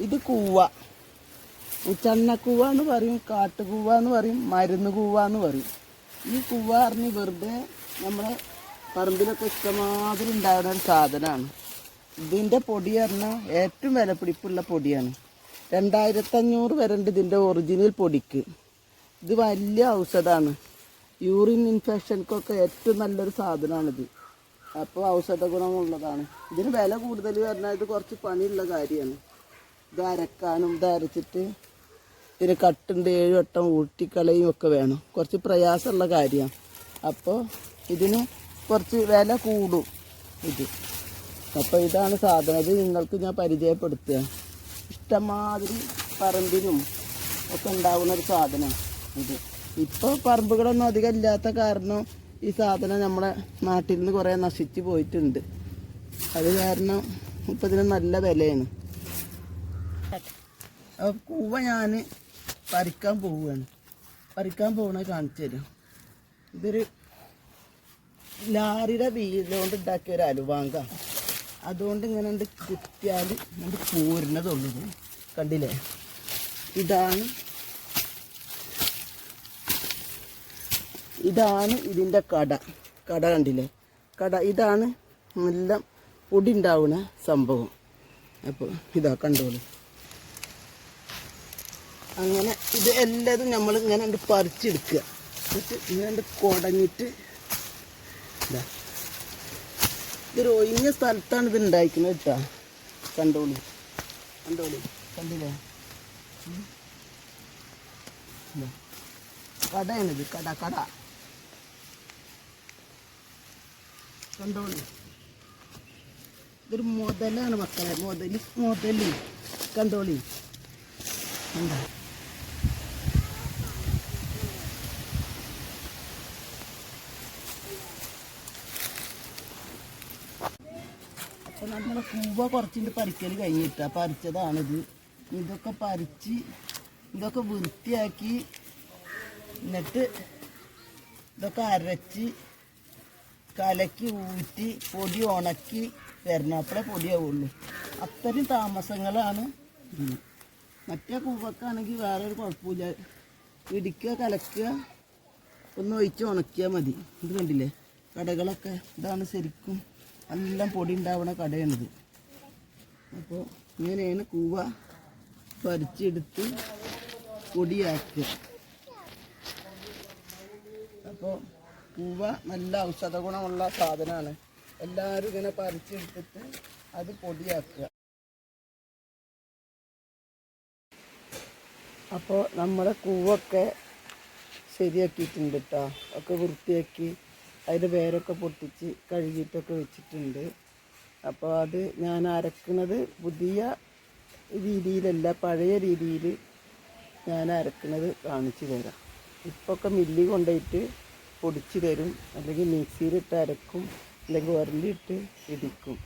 ഇത് കൂവ. ചണ്ണക്കൂവ എന്ന് പറയും കാട്ടുകൂവ എന്ന് പറയും മരുന്ന് കൂവ എന്ന് പറയും. ഈ കൂവ പറഞ്ഞ് വെറുതെ നമ്മുടെ പറമ്പിലൊക്കെ ഇഷ്ടമാതിരി ഉണ്ടാകുന്ന ഒരു സാധനമാണ്. ഇതിന്റെ പൊടി പറഞ്ഞാൽ ഏറ്റവും വിലപിടിപ്പുള്ള പൊടിയാണ്. രണ്ടായിരത്തഞ്ഞൂറ് വരെ ഉണ്ട് ഇതിന്റെ ഒറിജിനൽ പൊടിക്ക്. ഇത് വലിയ ഔഷധമാണ്. യൂറിൻ ഇൻഫെക്ഷൻക്കൊക്കെ ഏറ്റവും നല്ലൊരു സാധനമാണിത്. അപ്പോൾ ഔഷധ ഗുണമുള്ളതാണ് ഇതിന് വില കൂടുതൽ പറഞ്ഞാൽ കുറച്ച് പണിയുള്ള കാര്യമാണ്. ഇത് അരക്കാനും ഇത് അരച്ചിട്ട് ഇതിന് കട്ടുണ്ട് ഏഴ് വട്ടം ഊട്ടിക്കളയും ഒക്കെ വേണം. കുറച്ച് പ്രയാസമുള്ള കാര്യമാണ്. അപ്പോൾ ഇതിന് കുറച്ച് വില കൂടും ഇത്. അപ്പോൾ ഇതാണ് സാധനം. ഇത് നിങ്ങൾക്ക് ഞാൻ പരിചയപ്പെടുത്തുക. ഇഷ്ടമാതിരി പറമ്പിനും ഒക്കെ ഉണ്ടാകുന്ന ഒരു സാധനമാണ് ഇത്. ഇപ്പോൾ പറമ്പുകളൊന്നും അധികം ഇല്ലാത്ത കാരണം ഈ സാധനം നമ്മളെ നാട്ടിൽ നിന്ന് കുറേ നശിച്ച് പോയിട്ടുണ്ട്. അത് കാരണം ഇപ്പം ഇതിന് നല്ല വിലയാണ്. കൂവ ഞാൻ പരിക്കാൻ പോവുകയാണ്. പരിക്കാൻ പോകണ കാണിച്ചു തരും. ഇതൊരു ലാറിയുടെ വീലുകൊണ്ട് ഉണ്ടാക്കിയ ഒരു അലുവാങ്ക. അതുകൊണ്ട് ഇങ്ങനെ ഉണ്ട് കുത്തിയാൽ ഇങ്ങോട്ട് പോരുന്നതുള്ളൂ കണ്ടില്ലേ? ഇതാണ് ഇതാണ് ഇതിന്റെ കട. കട കണ്ടില്ലേ? കട. ഇതാണ് നല്ല പൊടി ഉണ്ടാവുന്ന സംഭവം. അപ്പോൾ ഇതാ കണ്ടോളൂ. അങ്ങനെ ഇത് എല്ലാതും നമ്മൾ ഇങ്ങനെ ഉണ്ട് പറിച്ചെടുക്കുക. എന്നിട്ട് ഇങ്ങനെ ഉണ്ട് കുടഞ്ഞിട്ട് ഇതാ. ഇതൊരു ഒഴിഞ്ഞ സ്ഥലത്താണ് ഇത് ഉണ്ടായിരിക്കുന്നത് കേട്ടോ. കണ്ടോളി കണ്ടോളി കണ്ടില്ലേ. കടയാണിത്. കട കട. കണ്ടോളി ഇതൊരു മുതലാണ് മക്കളെ. മുതൽ മുതൽ. കണ്ടോളി എന്താ അപ്പോൾ നമ്മൾ പൂവ കുറച്ചിട്ട് പറിക്കൽ കഴിഞ്ഞിട്ടാ പറിച്ചതാണിത് ഇതൊക്കെ പറിച്ച് ഇതൊക്കെ വൃത്തിയാക്കി എന്നിട്ട് ഇതൊക്കെ അരച്ച് കലക്കി ഊറ്റി പൊടി ഉണക്കി വരണം അപ്പോഴേ പൊടിയാവുള്ളൂ. അത്രയും താമസങ്ങളാണ് മറ്റേ കൂവക്കാണെങ്കിൽ വേറെ ഒരു കുഴപ്പമില്ല. ഇടിക്കുക കലക്കുക ഒന്ന് ഒഴിച്ച് ഉണക്കിയാൽ മതി. ഇത് കണ്ടില്ലേ? കടകളൊക്കെ ഇതാണ് ശരിക്കും എല്ലാം പൊടി ഉണ്ടാവുന്ന കടയാണിത്. അപ്പോൾ ഇങ്ങനെയാണ് കൂവ പരിച്ചെടുത്ത് പൊടിയാക്കുക. അപ്പോൾ കൂവ നല്ല ഔഷധ ഗുണമുള്ള സാധനമാണ് എല്ലാവരും ഇങ്ങനെ പറിച്ചെടുത്തിട്ട് അത് പൊടിയാക്കുക. അപ്പോൾ നമ്മുടെ കൂവൊക്കെ ശരിയാക്കിയിട്ടുണ്ട് കേട്ടോ ഒക്കെ വൃത്തിയാക്കി അതിന്റെ വേരൊക്കെ പൊട്ടിച്ച് കഴുകിയിട്ടൊക്കെ വെച്ചിട്ടുണ്ട്. അപ്പോൾ അത് ഞാൻ അരക്കുന്നത് പുതിയ രീതിയിലല്ല പഴയ രീതിയിൽ ഞാൻ അരക്കുന്നത് കാണിച്ചു തരാം. ഇപ്പൊക്കെ മില്ലി കൊണ്ടുപോയിട്ട് പൊടിച്ച് തരും. അല്ലെങ്കിൽ മിക്സിയിലിട്ട് അരക്കും അല്ലെങ്കിൽ ഉരലിട്ട് ഇടിക്കും.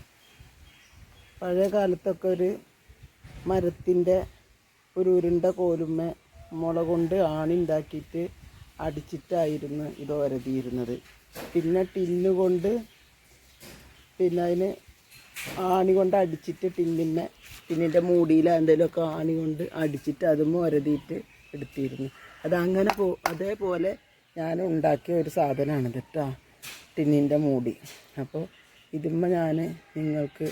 പഴയ കാലത്തൊക്കെ ഒരു മരത്തിന്റെ ഒരു ഉരുണ്ട കോലുമ്മ മുള കൊണ്ട് ആണി ഉണ്ടാക്കിയിട്ട് അടിച്ചിട്ടായിരുന്നു ഇത് ഒരതിയിരുന്നത് പിന്നെ ടിന്ന് കൊണ്ട് പിന്നെ അതിന് ആണി കൊണ്ട് അടിച്ചിട്ട് ടിന്നിന്റെ ടിന്നിന്റെ മൂടിയിൽ എന്തെങ്കിലുമൊക്കെ ആണി കൊണ്ട് അടിച്ചിട്ട് അതും ഒരതിയിട്ട് എടുത്തിരുന്നു. അതങ്ങനെ പോ അതേപോലെ ഞാൻ ഉണ്ടാക്കിയ ഒരു സാധനമാണ് കേട്ടോ ടിന്നിന്റെ മൂടി. അപ്പോൾ ഇതുമ്മ ഞാൻ നിങ്ങൾക്ക്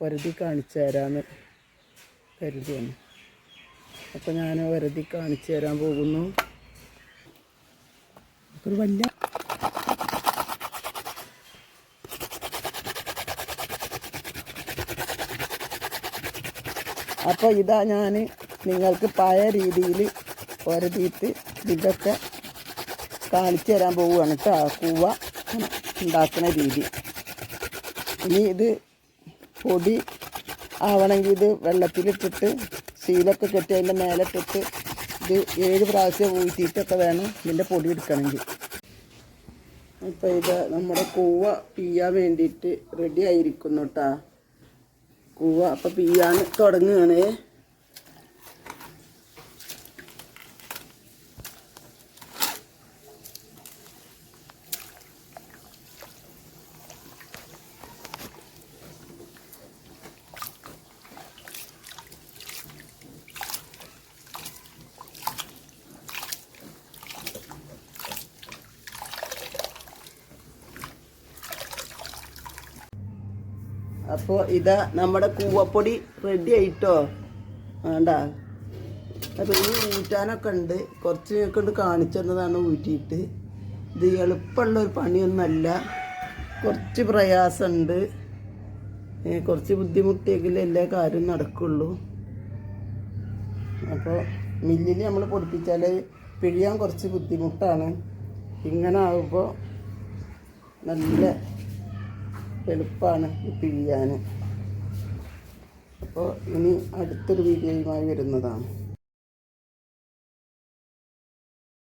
ഒരതി കാണിച്ചു തരാമെന്ന് കരുതിയാണ്. അപ്പോൾ ഞാൻ വെറുതെ കാണിച്ചു തരാൻ പോകുന്നു. ഒരു വലിയ അപ്പോൾ ഇതാ ഞാൻ നിങ്ങൾക്ക് പഴയ രീതിയിൽ ഒരതീത്ത് ഇതൊക്കെ കാണിച്ചു തരാൻ പോവുകയാണ് കേട്ടോ കൂവ ഉണ്ടാക്കുന്ന രീതി. ഇനി ഇത് പൊടി ആവണമെങ്കിൽ ഇത് വെള്ളത്തിലിട്ടിട്ട് ശീലൊക്കെ കെട്ടി അതിന്റെ മേലെ ഇട്ടിട്ട് ഇത് ഏഴ് പ്രാവശ്യം ഊറ്റിയിട്ടൊക്കെ വേണം ഇതിന്റെ പൊടി എടുക്കണമെങ്കിൽ. അപ്പോൾ ഇത് നമ്മുടെ കൂവ പിയ്യാൻ വേണ്ടിയിട്ട് റെഡി ആയിരിക്കുന്നു കേട്ടാ കൂവ. അപ്പോൾ പിയ്യാൻ തുടങ്ങുകയാണ്. അപ്പോൾ ഇതാ നമ്മുടെ കൂവപ്പൊടി റെഡി ആയിട്ടോ? വേണ്ട. അപ്പോൾ ഈ ഊറ്റാനൊക്കെ ഉണ്ട്. കുറച്ച് കൊണ്ട് കാണിച്ചു തന്നതാണ് ഊറ്റിയിട്ട്. ഇത് എളുപ്പമുള്ള ഒരു പണിയൊന്നുമല്ല. കുറച്ച് പ്രയാസമുണ്ട്. കുറച്ച് ബുദ്ധിമുട്ടിയെങ്കിൽ എല്ലാ കാര്യവും നടക്കുള്ളൂ. അപ്പോൾ മില്ലിൽ നമ്മൾ പൊടിപ്പിച്ചാൽ പിഴിയാൻ കുറച്ച് ബുദ്ധിമുട്ടാണ്. ഇങ്ങനെ ആകുമ്പോൾ നല്ല എളുപ്പമാണ് പിഴിയാൻ. അപ്പോൾ ഇനി അടുത്തൊരു വീഡിയോയുമായി വരുന്നതാണ്.